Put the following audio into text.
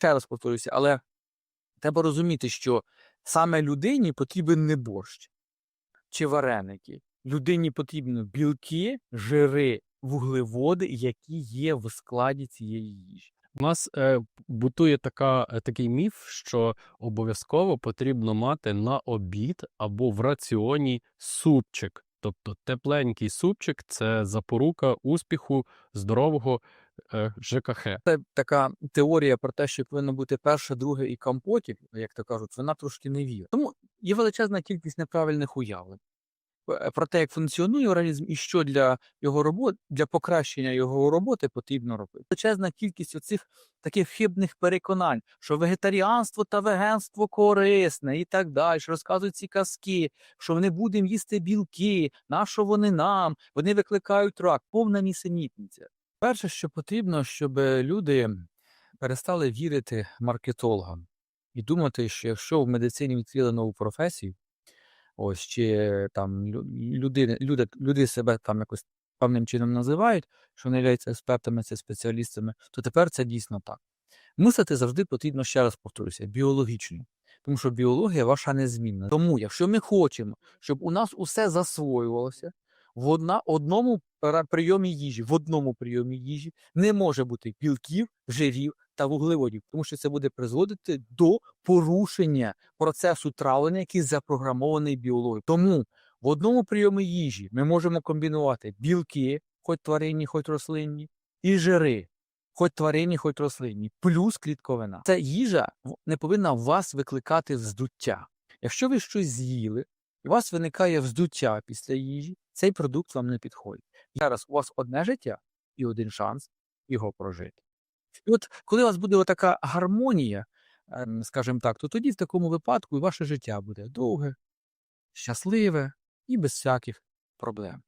Ще раз повторюся, але треба розуміти, що саме людині потрібен не борщ чи вареники. Людині потрібні білки, жири, вуглеводи, які є в складі цієї їжі. У нас е, бутує така, е, такий міф, що обов'язково потрібно мати на обід або в раціоні супчик. Тобто тепленький супчик це запорука успіху здорового ЖКХ. Це така теорія про те, що повинно бути перше, друге і компотів, як то кажуть, вона трошки не вірить. Тому є величезна кількість неправильних уявлень е, про те, як функціонує організм і що для його роботи, для покращення його роботи потрібно робити. Величезна кількість оцих таких хибних переконань, що вегетаріанство та веганство корисне і так далі. Розказують ці казки, що не будемо їсти білки, на що вони нам, вони викликають рак, повна нісенітниця. Перше, що потрібно, щоб люди перестали вірити маркетологам і думати, що якщо в медицині відкрили нову професію, ось чи там лю- люди, люди, люди себе там якось певним чином називають, що вони являються експертами, це спеціалістами, то тепер це дійсно так. Мислити завжди потрібно, ще раз повторюся, біологічно. Тому що біологія ваша незмінна. Тому, якщо ми хочемо, щоб у нас усе засвоювалося в одна, одному прийомі їжі, в одному прийомі їжі не може бути білків, жирів та вуглеводів, тому що це буде призводити до порушення процесу травлення, який запрограмований біологією. Тому в одному прийомі їжі ми можемо комбінувати білки, хоч тваринні, хоч рослинні, і жири, хоч тваринні, хоч рослинні, плюс клітковина. Ця їжа не повинна вас викликати вздуття. Якщо ви щось з'їли, у вас виникає вздуття після їжі, цей продукт вам не підходить. Зараз у вас одне життя і один шанс його прожити. І от коли у вас буде така гармонія, ем, скажімо так, то тоді в такому випадку і ваше життя буде довге, щасливе і без всяких проблем.